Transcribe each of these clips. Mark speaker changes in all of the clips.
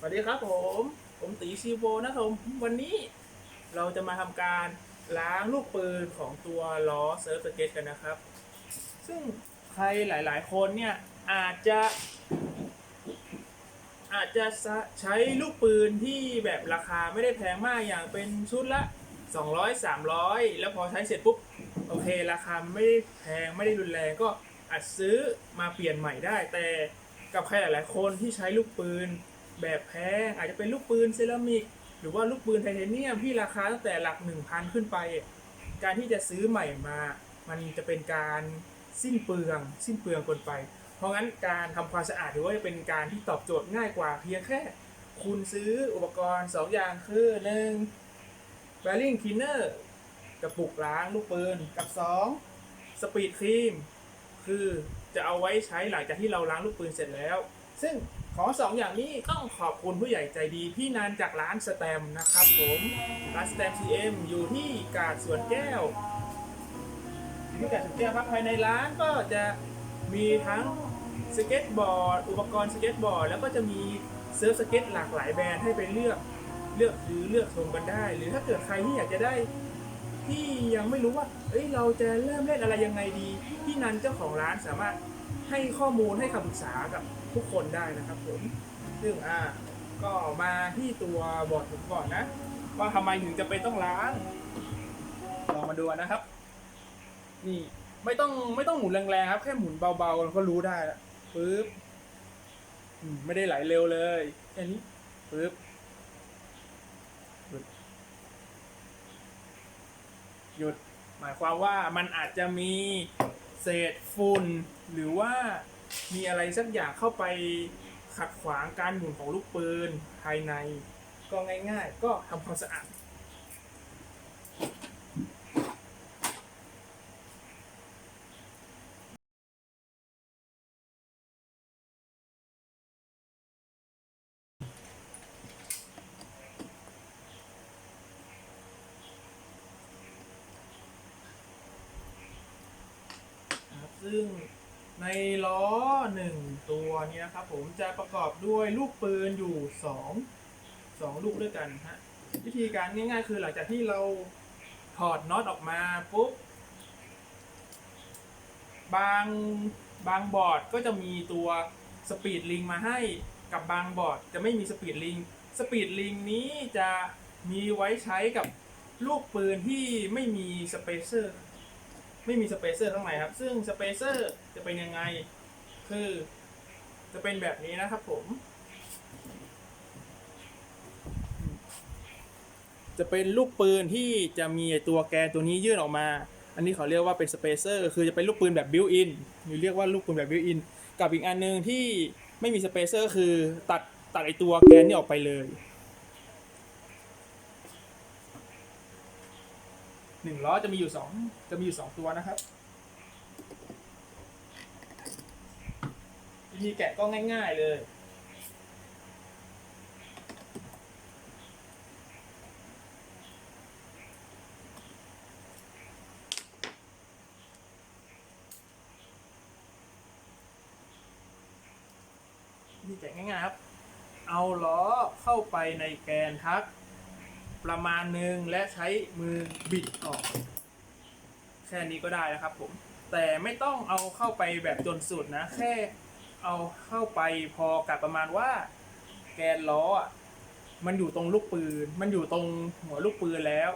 Speaker 1: สวัสดีครับผม ผมตีซีโวนะครับผมวันนี้เราจะมาทำการล้างลูกปืนของตัวล้อเซิร์ฟสเก็ตกันนะครับ ซึ่งใครหลายๆ คนเนี่ยอาจจะ อาจจะใช้ลูกปืนที่แบบราคาไม่ได้แพงมากอย่างเป็นชุดละ 200 300 แล้วพอใช้เสร็จปุ๊บ โอเค ราคาไม่ได้แพงไม่ได้รุนแรงก็อาจซื้อมาเปลี่ยนใหม่ได้ แต่กับใครหลายๆคนที่ใช้ลูกปืน แบบแพงอาจจะเป็นลูกปืนเซรามิก หรือว่าลูกปืนไทเทเนียมที่ราคาตั้งแต่หลัก 1,000 ขึ้นไป การที่จะซื้อใหม่มา มันจะเป็นการสิ้นเปลือง สิ้นเปลืองเกินไป เพราะงั้นการทำความสะอาดถือว่าจะเป็นการที่ตอบโจทย์ง่ายกว่าเพียงแค่ คุณซื้ออุปกรณ์ 2 อย่างคือ 1. b a r r i n g cleaner กระปุกล้างลูกปืนกับ 2. สปีดครีมคือจะเอาไว้ใช้หลังจากที่เราล้างลูกปืนเสร็จแล้ว ซึ่ง ขอสองอย่างนี้ต้องขอบคุณผู้ใหญ่ใจดี พี่นันจากร้านสแตมนะครับผมร้านสแตม CM อยู่ที่กาดสวนแก้วดูที่กาดสวนแก้วครับภายในร้านก็จะมีทั้งสเก็ตบอร์ดอุปกรณ์สเก็ตบอร์ดแล้วก็จะมีเซิร์ฟสเก็ตหลากหลายแบรนด์ให้ไปเลือกเลือกซื้อเลือกชมกันได้ หรือถ้าเกิดใครที่อยากจะได้ที่ยังไม่รู้ว่าเอ้ยเราจะเริ่มเล่นอะไรยังไงดี พี่นันเจ้าของร้านสามารถให้ข้อมูลให้คำปรึกษากับ ทุกคนได้นะครับผมซึ่งอ่าก็มาที่ตัวบอร์ดผมก่อนนะ ว่าทำไมถึงจะเป็นต้องล้างลองมาดูนะครับ นี่ไม่ต้องไม่ต้องหมุนแรงๆครับ แค่หมุนเบาๆเราก็รู้ได้แล้วปึ๊บอืมไม่ได้ไหลเร็วเลยแค่นี้ปึ๊บหยุดหมายความว่ามันอาจจะมีเศษฝุ่นหรือว่า มีอะไรสักอย่างเข้าไปขัดขวางการหมุนของลูกปืนภายใน ก็ง่าย ๆ ก็ทำความสะอาด นะครับซึ่ง ในล้อหนึ่งตัวนี้นะครับผมจะประกอบด้วยลูกปืนอยู่สองสองลูกด้วยกันฮะวิธีการง่ายๆ คือหลังจากที่เราถอดน็อตออกมาปุ๊บบางบางบอร์ดก็จะมีตัวสปีดลิงมาให้กับบางบอร์ดจะไม่มีสปีดลิงสปีดลิงนี้จะมีไว้ใช้กับลูกปืนที่ไม่มีสเปเซอร์ ไม่มีสเปเซอร์ข้างในครับ ซึ่งสเปเซอร์จะเป็นยังไง คือจะเป็นแบบนี้นะครับผม จะเป็นลูกปืนที่จะมีตัวแกนตัวนี้ยื่นออกมา อันนี้เขาเรียกว่าเป็นสเปเซอร์คือจะเป็นลูกปืนแบบบิวอินหรือเรียกว่าลูกปืนแบบบิวอินกับอีกอันหนึงที่ไม่มีสเปเซอร์คือตัดตัดไอตัวแกนนี่ออกไปเลย หนึ่งล้อจะมีอยู่สองจะมีอยู่สองตัวนะครับวิธีแกะก็ง่ายๆเลยวิธีแกะง่ายๆครับ เอาล้อเข้าไปในแกนทัก ประมาณหนึ่งและใช้มือบิดออก แค่นี้ก็ได้นะครับผม แต่ไม่ต้องเอาเข้าไปแบบจนสุดนะ แค่เอาเข้าไปพอกับประมาณว่า แกนล้ออมันอยู่ตรงลูกปืน มันอยู่ตรงหัวลูกปืนแล้ว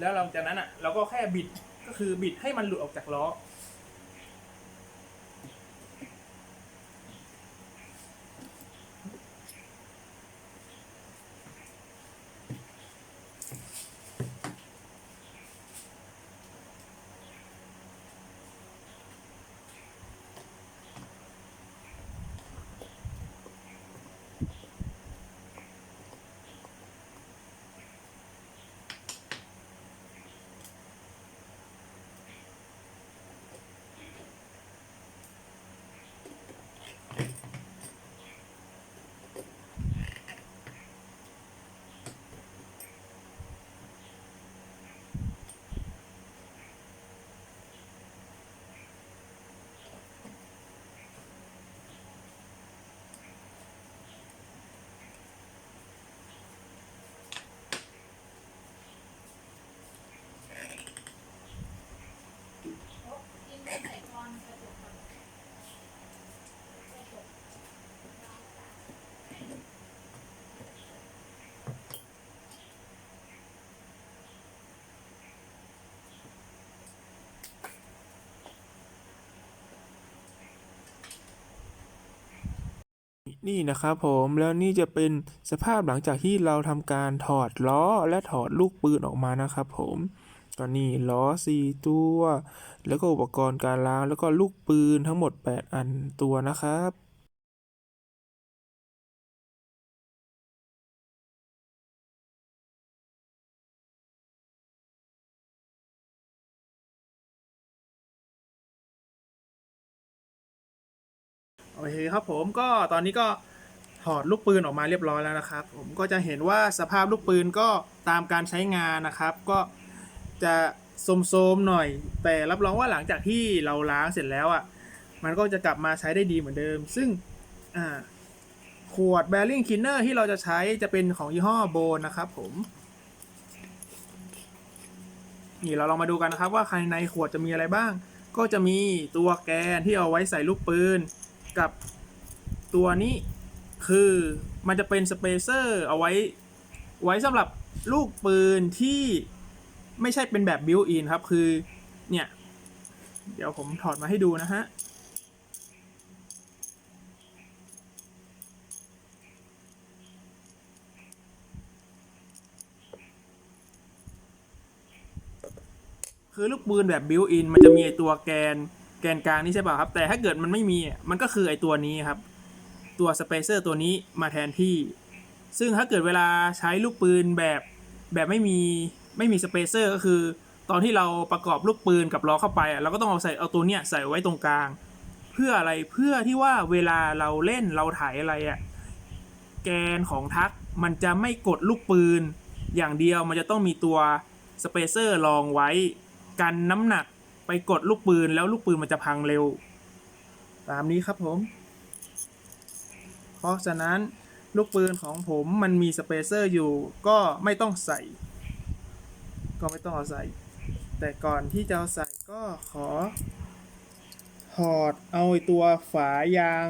Speaker 1: แล้วหลังจากนั้นอะ เราก็แค่บิดก็คือบิดให้มันหลุดออกจากล้อ นี่
Speaker 2: นะครับผมแล้วนี่จะเป็นสภาพหลังจากที่เราทำการถอดล้อและถอดลูกปืนออกมานะครับผมตอนนี้ล้อ 4 ตัว แล้วก็อุปกรณ์การล้างแล้วก็ลูกปืนทั้งหมด 8 อันตัวนะครับ
Speaker 1: อเคครับผมก็ตอนนี้ก็ถอดลูกปืนออกมาเรียบร้อยแล้วนะครับ ผมก็จะเห็นว่าสภาพลูกปืนก็ตามการใช้งานนะครับ ก็จะโทมๆหน่อย แต่รับรองว่าหลังจากที่เราล้างเสร็จแล้วอะมันก็จะกลับมาใช้ได้ดีเหมือนเดิม ซึ่งอ่าขวด Bearing Cleaner ที่เราจะใช้จะเป็นของยี่ห้อโบนนะครับผม นี่เราลองมาดูกันนะครับว่าภายในขวดจะมีอะไรบ้าง ก็จะมีตัวแกนที่เอาไว้ใส่ลูกปืน กับตัวนี้คือมันจะเป็นสเปเซอร์เอาไว้ไว้สำหรับลูกปืนที่ไม่ใช่เป็นแบบบิวอินครับ คือเนี่ย เดี๋ยวผมถอดมาให้ดูนะฮะคือลูกปืนแบบบิวอินมันจะมีตัวแกน แกนกลางนี่ใช่ป่ะครับ แต่ถ้าเกิดมันไม่มีมันก็คือไอตัวนี้ครับ ตัวสเปเซอร์ตัวนี้มาแทนที่ ซึ่งถ้าเกิดเวลาใช้ลูกปืนแบบแบบไม่มีไม่มีสเปเซอร์ก็คือ ตอนที่เราประกอบลูกปืนกับล้อเข้าไปเราก็ต้องเอาใส่เอาตัวเนี้ยใส่ไว้ตรงกลาง เพื่ออะไรเพื่อที่ว่าเวลาเราเล่นเราถ่ายอะไรอะแกนของทักมันจะไม่กดลูกปืน อย่างเดียวมันจะต้องมีตัวสเปเซอร์รองไว้ กันน้ำหนัก ไปกดลูกปืนแล้วลูกปืนมันจะพังเร็ว ตามนี้ครับผม เพราะฉะนั้นลูกปืนของผมมันมีสเปเซอร์อยู่ก็ไม่ต้องใส่ ก็ไม่ต้องเอาใส่ แต่ก่อนที่จะเอาใส่ก็ขอถอดเอาตัวฝายาง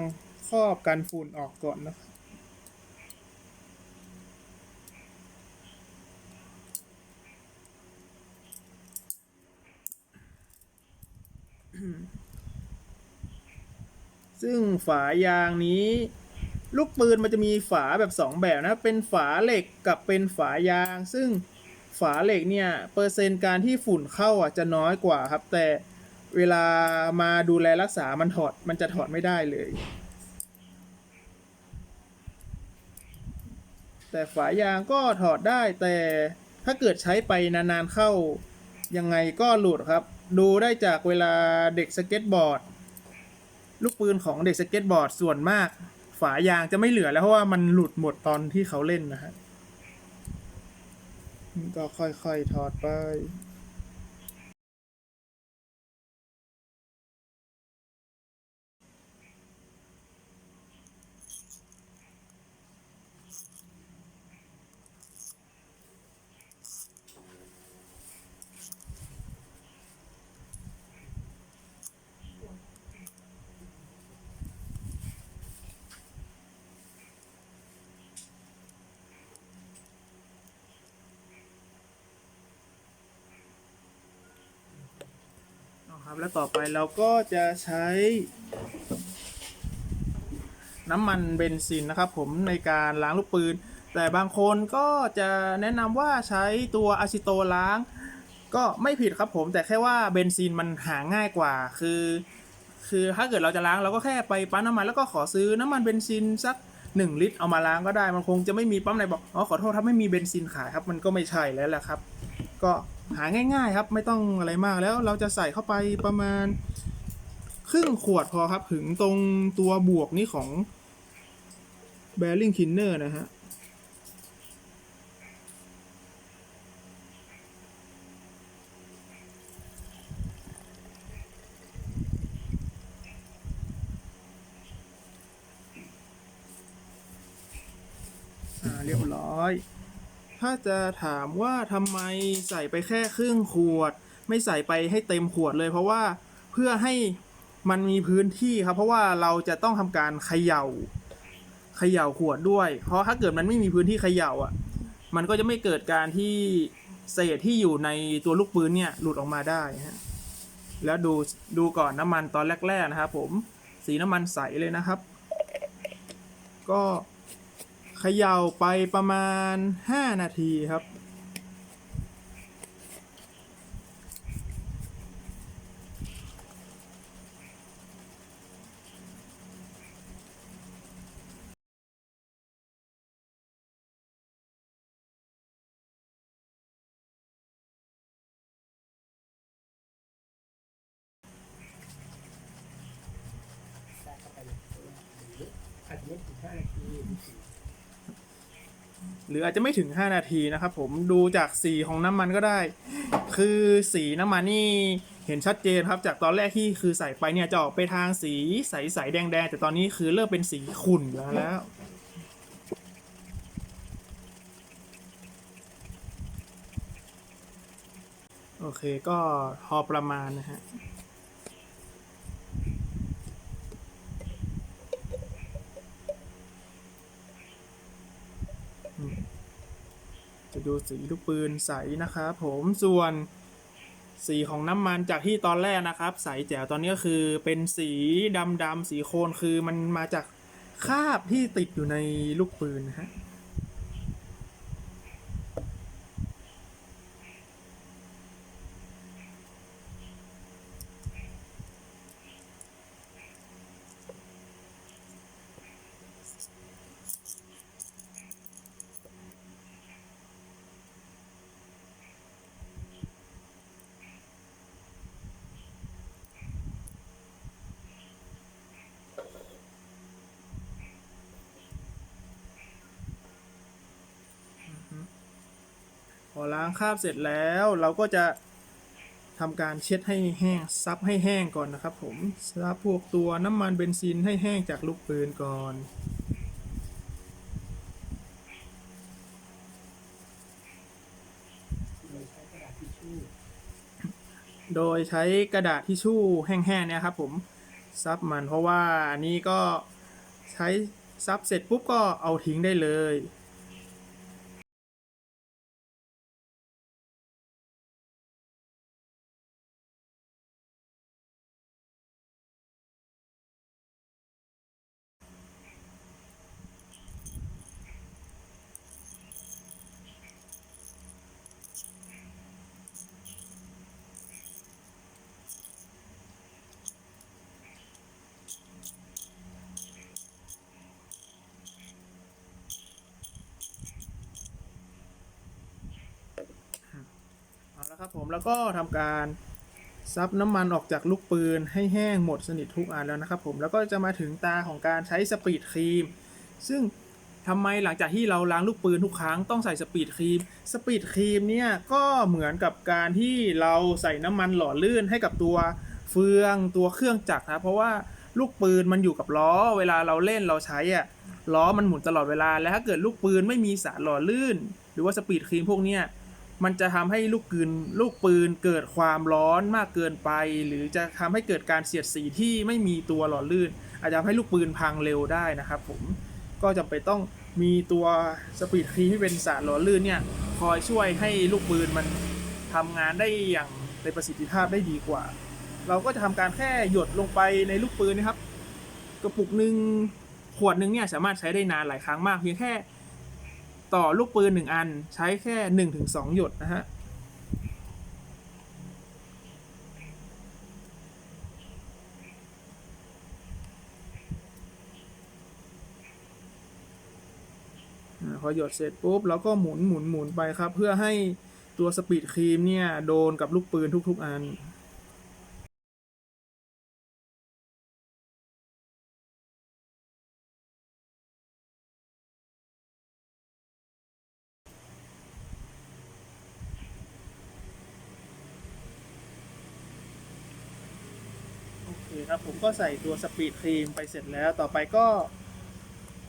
Speaker 1: ครอบกันฝุ่นออกก่อนนะครับ ซึ่งฝายางนี้ ลูกปืนมันจะมีฝาแบบ 2 แบบนะ เป็นฝาเหล็กกับเป็นฝายาง ซึ่งฝาเหล็กเนี่ย เปอร์เซ็นต์การที่ฝุ่นเข้าอะจะน้อยกว่าครับ แต่เวลามาดูแลรักษามันถอดมันจะถอดไม่ได้เลย แต่ฝายางก็ถอดได้แต่ถ้าเกิดใช้ไปนานๆเข้ายังไงก็หลุดครับ ดูได้จากเวลาเด็กสเก็ตบอร์ด ลูกปืนของเด็กสเก็ตบอร์ดส่วนมาก ฝายางจะไม่เหลือแล้วเพราะว่ามันหลุดหมดตอนที่เขาเล่นนะฮะก็ค่อยๆถอดไป แล้วต่อไปเราก็จะใช้ น้ำมันเบนซินนะครับ ผมในการล้างลูกปืน แต่บางคนก็จะแนะนำว่าใช้ตัวอะซิโตล้าง ก็ไม่ผิดครับผม แต่แค่ว่าเบนซินมันหาง่ายกว่า คือ คือถ้าเกิดเราจะล้างเราก็แค่ไปปั๊มน้ำมันแล้วก็ขอซื้อน้ำมันเบนซินสัก1 ลิตรเอามาล้างก็ได้มันคงจะไม่มีปั๊มไหนบอกอ๋อขอโทษถ้าไม่มีเบนซินขายครับ มันก็ไม่ใช่แล้วแหละครับ ก็ หาง่าย ๆ ครับ ไม่ต้องอะไรมากแล้วเราจะใส่เข้าไปประมาณ ครึ่งขวดพอครับ ถึงตรงตัวบวกนี้ของ b e a r i n g Cleaner นะฮะเรียบร้อย ถ้าจะถามว่าทำไมใส่ไปแค่ครึ่งขวด ไม่ใส่ไปให้เต็มขวดเลย เพราะว่าเพื่อให้มันมีพื้นที่ครับ เพราะว่าเราจะต้องทำการเขย่าเขย่าขวดด้วย เพราะถ้าเกิดมันไม่มีพื้นที่เขย่าอะ มันก็จะไม่เกิดการที่เศษที่อยู่ในตัวลูกปืนเนี่ยหลุดออกมาได้ฮะแล้วดูดูก่อนน้ำมันตอนแรก ๆ นะครับผมสีน้ำมันใสเลยนะครับ ก็ ขย่าไปประมาณ 5 นาทีครับ
Speaker 3: อาจจะไม่ถึงห้านาที
Speaker 1: ห รืออาจจะไม่ถึง 5 นาทีนะครับผมดูจากสีของน้ำมันก็ได้ คือสีน้ำมันนี่เห็นชัดเจนครับ จากตอนแรกที่คือใส่ไปเนี่ยจะออกไปทางสีใสๆแดงๆแต่ตอนนี้คือเริ่มเป็นสีขุ่นแล้วแล้วโอเคก็พอประมาณนะฮะ จะดูสีลูกปืนใสนะครับผมส่วนสีของน้ำมันจากที่ตอนแรกนะครับ ใสแจ๋วตอนนี้ก็คือเป็นสีดำดำๆสีโคลนคือมันมาจากคราบที่ติดอยู่ในลูกปืนนะฮะ พอล้างคราบเสร็จแล้วเราก็จะทำการเช็ดให้แห้งซับให้แห้งก่อนนะครับ ผมซับพวกตัวน้ำมันเบนซินให้แห้งจากลูกปืนก่อน
Speaker 3: โดยใช้กระดาษทิชชู่
Speaker 1: โดยใช้กระดาษทิชชู่แห้งๆเนี่ยครับผมซับมันเพราะว่าอันนี้ก็ใช้ซับเสร็จปุ๊บก็เอาทิ้งได้เลย เอาละครับผมแล้วก็ทำการซับน้ำมันออกจากลูกปืนให้แห้งหมดสนิททุกอันแล้วนะครับผมแล้วก็จะมาถึงตาของการใช้สปีดครีม ซึ่งทำไมหลังจากที่เราล้างลูกปืนทุกครั้งต้องใส่สปีดครีม สปีดครีมเนี่ยก็เหมือนกับการที่เราใส่น้ำมันหล่อลื่นให้กับตัวเฟืองตัวเครื่องจักรนะเพราะว่าลูกปืนมันอยู่กับล้อ เวลาเราเล่นเราใช้อะล้อมันหมุนตลอดเวลา แล้วถ้าเกิดลูกปืนไม่มีสารหล่อลื่น หรือว่าสปีดครีมพวกเนี้ย มันจะทำให้ลูกปืนลูกปืนเกิดความร้อนมากเกินไป หรือจะทำให้เกิดการเสียดสีที่ไม่มีตัวหล่อลื่น อาจจะทำให้ลูกปืนพังเร็วได้นะครับผมก็จำเป็นต้องมีตัวสปีดครีมที่เป็นสารหล่อลื่นเนี่ยคอยช่วยให้ลูกปืนมันทำงานได้อย่างในประสิทธิภาพได้ดีกว่า เราก็จะทำการแค่หยดลงไปในลูกปืนนะครับ กระปุกหนึ่งขวดหนึ่งเนี่ยสามารถใช้ได้นานหลายครั้งมากเพียงแค่ ต่อลูกปืนหนึ่งอันใช้แค่หนึ่งถึงสองหยดนะฮะพอหยดเสร็จปุ๊บเราก็หมุนหมุนหมุนไปครับ เพื่อให้ตัวสปีดครีมเนี่ย โดนกับลูกปืนทุก ๆ อัน โอเคครับ ผม ก็ใส่ตัวสปีดครีมไปเสร็จแล้วต่อไปก็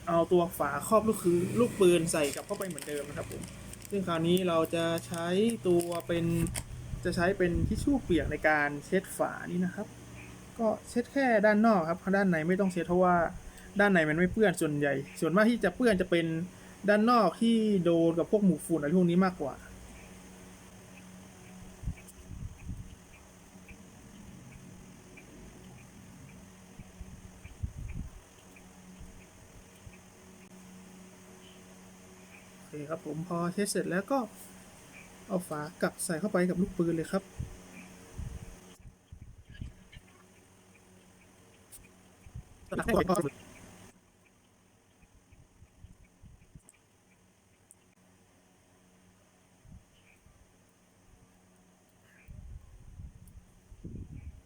Speaker 1: เอาตัวฝาครอบลูกคือลูกปืนใส่กลับเข้าไปเหมือนเดิมนะครับผมซึ่งคราวนี้เราจะใช้ตัวเป็นจะใช้เป็นทิชชู่เปียกในการเช็ดฝานี่นะครับ ก็เช็ดแค่ด้านนอกครับเพราะด้านในไม่ต้องเช็ดเพราะว่าด้านในมันไม่เปื้อนส่วนใหญ่ ส่วนมากที่จะเปื้อนจะเป็นด้านนอกที่โดนกับพวกหมูฝุ่นอะไรพวกนี้มากกว่า
Speaker 4: ครับผมพอเช็ดเสร็จแล้วก็เอาฝากลับใส่เข้าไปกับลูกปืนเลยครับ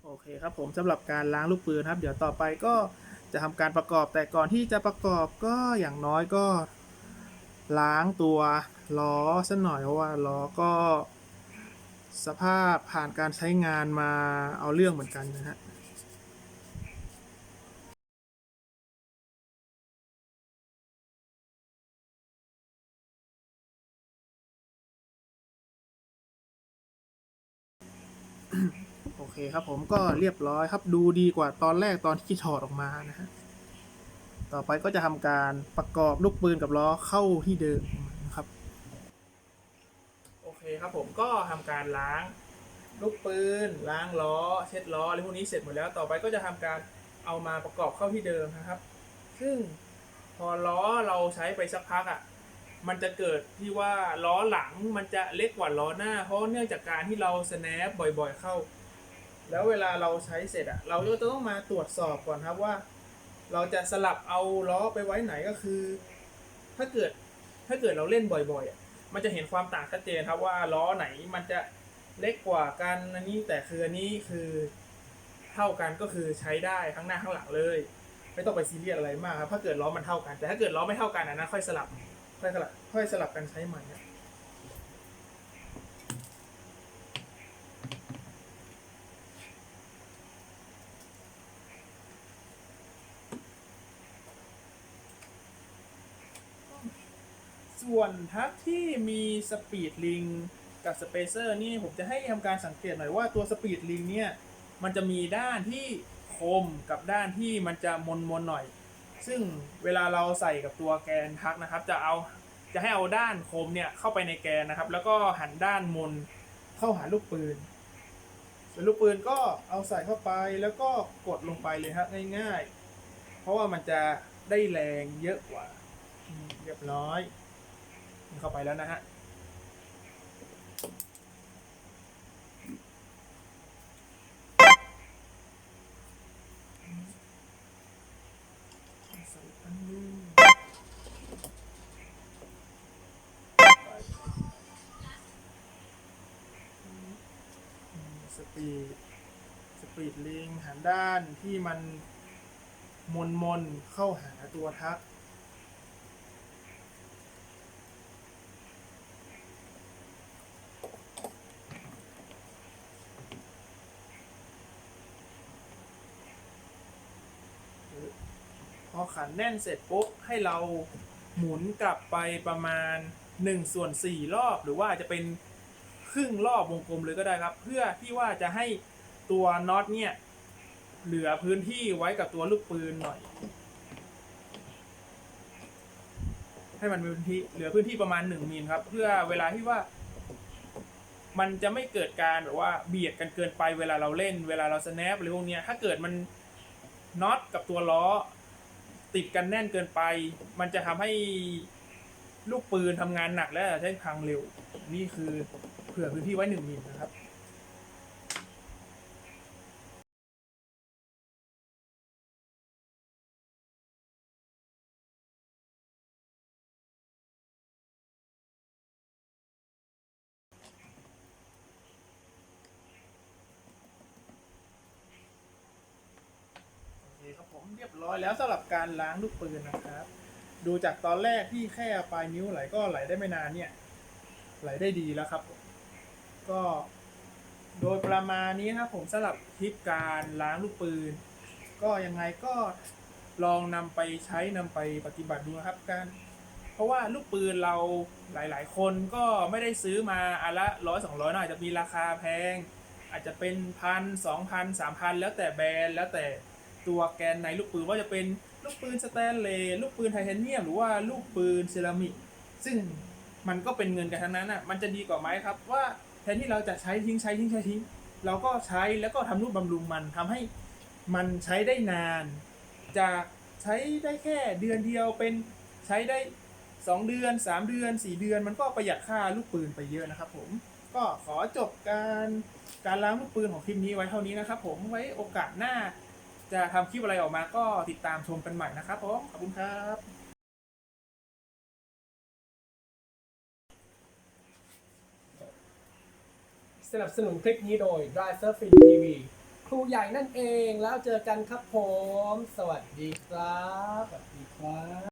Speaker 4: โอเคครับผมสำหรับการล้างลูกปืนครับ เดี๋ยวต่อไปก็จะทำการประกอบแต่ก่อนที่จะประกอบก็อย่างน้อยก็ ล้างตัวล้อสักหน่อยเพราะว่าล้อก็ สภาพผ่านการใช้งานมาเอาเรื่องเหมือนกันนะฮะโอเคครับผมก็เรียบร้อยครับดูดีกว่าตอนแรกตอนที่ถอดออกมานะฮะ ต่อไปก็จะทำการประกอบลูกปืนกับล้อเข้าที่เดิมนะครับ
Speaker 1: โอเคครับผมก็ทำการล้างลูกปืนล้างล้อ เช็ดล้ออะไรพวกนี้เสร็จหมดแล้ว ต่อไปก็จะทำการเอามาประกอบเข้าที่เดิมนะครับ ซึ่งพอล้อเราใช้ไปสักพักอะมันจะเกิดที่ว่าล้อหลังมันจะเล็กกว่าล้อหน้า เพราะเนื่องจากการที่เราสแนปบ่อยๆเข้า แล้วเวลาเราใช้เสร็จอะเราก็จะต้องมาตรวจสอบก่อนครับว่า เราจะสลับเอาล้อไปไว้ไหนก็คือ ถ้าเกิดถ้าเกิดเราเล่นบ่อยๆอะมันจะเห็นความต่างชัดเจนครับว่าล้อไหนมันจะเล็กกว่ากันอันนี้แต่คืออันนี้คือเท่ากันก็คือใช้ได้ทั้งหน้าทั้งหลังเลย ไม่ต้องไปซีเรียสอะไรมากครับถ้าเกิดล้อมันเท่ากัน แต่ถ้าเกิดล้อไม่เท่ากันอันนั้นค่อยสลับค่อยสลับค่อยสลับกันใช้ใหม่บ ส่วนทักที่มีสปีดลิงกับสเปเซอร์นี่ผมจะให้ทำการสังเกตหน่อยว่าตัวสปีดลิงเนี่ยมันจะมีด้านที่คมกับด้านที่มันจะมนมนหน่อย ซึ่งเวลาเราใส่กับตัวแกนทักนะครับ จะเอาจะให้เอาด้านคมเนี่ยเข้าไปในแกนนะครับ แล้วก็หันด้านมนเข้าหาลูกปืนส่วนลูกปืนก็เอาใส่เข้าไปแล้วก็กดลงไปเลยฮะง่าย ๆ เพราะว่ามันจะได้แรงเยอะกว่าเรียบร้อย เข้าไปแล้วนะฮะใส่อันนึงสปีดสปีดลิงหันด้านที่มันมนมนเข้าหาตัวทัก ขันแน่นเสร็จปุ๊บให้เราหมุนกลับไปประมาณ1ส่วน4รอบ หรือว่าจะเป็นครึ่งรอบวงกลมเลยก็ได้ครับ เพื่อที่ว่าจะให้ตัวน็อตเนี่ยเหลือพื้นที่ไว้กับตัวลูกปืนหน่อย ให้มันมีพื้นที่เหลือพื้นที่ประมาณ1มิลครับ เพื่อเวลาที่ว่า มันจะไม่เกิดการแบบว่าเบียดกันเกินไปเวลาเราเล่น เวลาเราสแนปหรือพวกเนี้ยถ้าเกิดมันน็อตกับตัวล้อ ติดกันแน่นเกินไป มันจะทำให้ลูกปืนทำงานหนักและใช้พังเร็ว นี่คือเผื่อพื้นที่ไว้หนึ่งมิลนะครับ ครับผมเรียบร้อยแล้วสำหรับการล้างลูกปืนนะครับ ดูจากตอนแรกที่แค่ปลายนิ้วไหลก็ไหลได้ไม่นานเนี่ย ไหลได้ดีแล้วครับผมก็โดยประมาณนี้นะครับผมสำหรับคลิปการล้างลูกปืน ก็ยังไงก็ลองนำไปใช้นำไปปฏิบัติดูนะครับการเพราะว่าลูกปืนเราหลาย ๆ คนก็ไม่ได้ซื้อมาอันละร้อยสองร้อยอาจจะมีราคาแพง อาจจะเป็นพันสองพันสามพันแล้วแต่แบรนด์แล้วแต่ ตัวแกนในลูกปืนว่าจะเป็นลูกปืนสแตนเลสลูกปืนไทเทเนียมหรือว่าลูกปืนเซรามิกซึ่งมันก็เป็นเงินกันทั้งนั้นอะมันจะดีกว่าไหมครับว่าแทนที่เราจะใช้ทิ้งใช้ทิ้งใช้ทิ้ง เราก็ใช้แล้วก็ทำรูปบำรุงมันทำให้มันใช้ได้นาน จากใช้ได้แค่เดือนเดียวเป็นใช้ได้ 2 เดือน 3 เดือน 4 เดือน มันก็ประหยัดค่าลูกปืนไปเยอะนะครับผมก็ขอจบการการล้างลูกปืนของคลิปนี้ไว้เท่านี้นะครับผมไว้โอกาสหน้า จะทำคลิปอะไรออกมาก็ติดตามชมกันใหม่นะครับผมขอบคุณครับ
Speaker 3: สนับสนุนคลิปนี้โดย Drive Surfing TV ครูใหญ่นั่นเองแล้วเจอกันครับผม สวัสดีครับ สวัสดีครับ